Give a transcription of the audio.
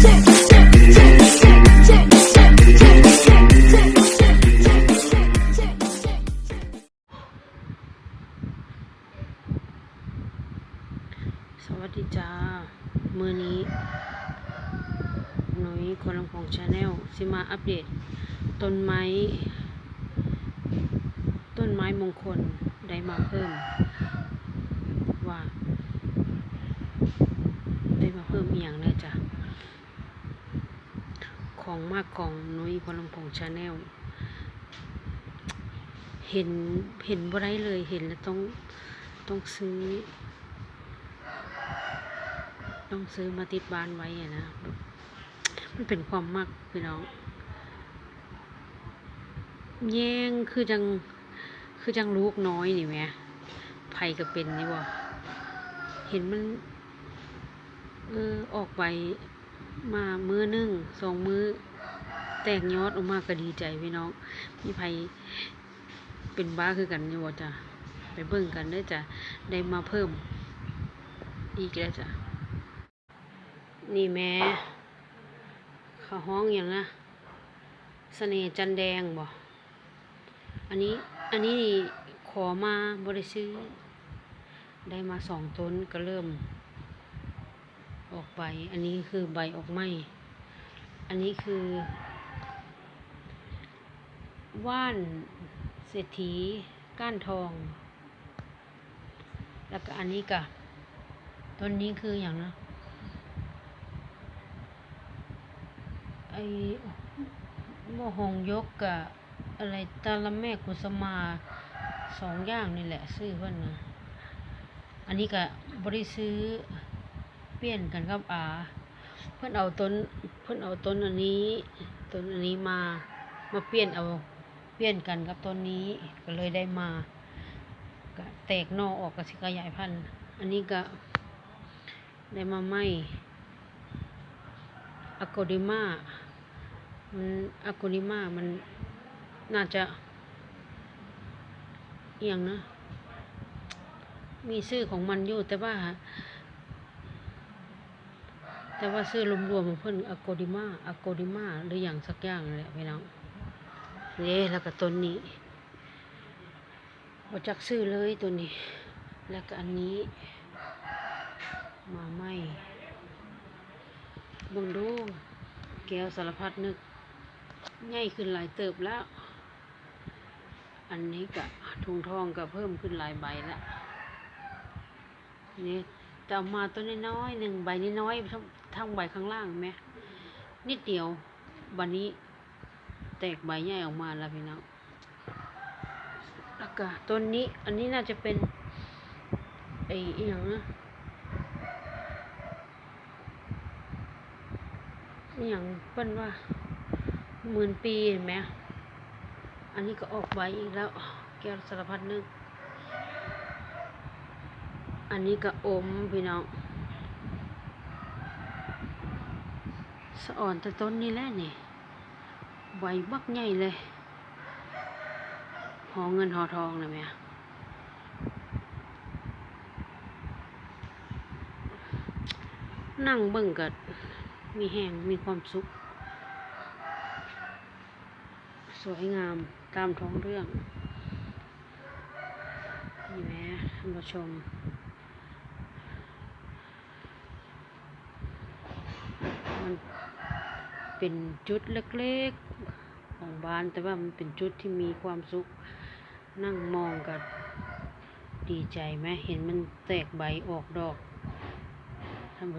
สวัสดีจ้า มือนี้ หนุ่ยคนลำพองชาแนลสิมาอัปเดต ต้นไม้ ต้นไม้มงคลได้มาเพิ่ม ว่า ได้มาเพิ่มอีกอย่างเลยจ้ะ ของมากของนุ่ยคนลำพองชาแนลเห็นเห็นบ่ได้เลยเห็นแล้วต้องต้องซื้อ ต้องซื้อมาติดบ้านไว้อะนะมันเป็นความมักพี่น้อง แย่งคือจังคือจังลูกน้อยนี่แหมไผก็เป็นนี่บ่เห็นมันเออออกไป มามือหนึ่งสองมือแตกยอดออกมาก็ดีใจพี่น้องมีไผเป็นบ้าคือกันอยู่จ้ะไปเบิ่งกันเด้อจ้ะได้มาเพิ่ม อีกแล้วจ้ะนี่แม่เขาห้องอย่างนะเสน่ห์จันแดงบ่อันนี้อันนี้นี่ขอมาบริซื้อ ได้มาสองต้นก็เริ่ม ออกใบ อันนี้คือใบออกไหมอันนี้คือ ว่านเศรษฐีก้านทอง แล้วก็อันนี้ก็ต้นนี้คืออย่างนะไอ้โมหงยกกับอะไรตาละแม่กุสมาสองอย่างนี่แหละ ซื้อเพิ่นนะ อันนี้ก็บริซื้อ เปลี่ยนกันกับอ่าเพิ่อนเอาต้นเพิ่อนเอาต้นอันนี้ต้นอันนี้มามาเปลี่ยนเอาเปลี่ยนกันกับต้นนี้ก็เลยได้มาก็แตกนอออกก็สิขยายพันธุ์อันนี้ก็ได้มาไหมอะโกดิมามันอะโกดิมามันน่าจะเอหย่างนะ มีชื่อของมันอยู่แต่ว่า แต่ว่าชื่อรวมๆของเพิ่อนอะโกดิมาอะโกดิมาหรืออย่างสักอย่างนั่นแหละพี่น้องเด้แล้วก็ต้นนี้บ่จักชื่อเลยตัวนี้ แล้วก็อันนี้ มาไมเบิ่งดูแก้วสารพัดนึกใหญ่ขึ้นหลายเติบแล้ว อันนี้ก็ถุงทองก็เพิ่มขึ้นหลายใบแล้วนี่แต่เอามาตัวน้อยๆหนึ่งใบน้อยๆ ทั้งใบข้างล่างไหมนิดเดียววันนี้แตกใบใหญ่ออกมาแล้วพี่น้องแล้วก็ต้นนี้อันนี้น่าจะเป็นไอ้อย่างนะอย่างเปิ้นว่าหมื่นปีเห็นไหมอันนี้ก็ออกใบอีกแล้ว แก้วสารพัดนึก อันนี้ก็อมพี่น้อง สะอ่อนแต่ต้นนี้แหละนี่ใบบักใหญ่เลย หอเงินหอทองนะแม่นั่งเบิ่งกัดมีแหงมีความสุข สวยงามตามท้องเรื่อง นี่แม่ท่านผู้ชมมัน เป็นจุดเล็กๆของบ้านแต่ว่ามันเป็นจุดที่มีความสุขนั่งมองกันดีใจไหมเห็นมันแตกใบออกดอกท่านผู้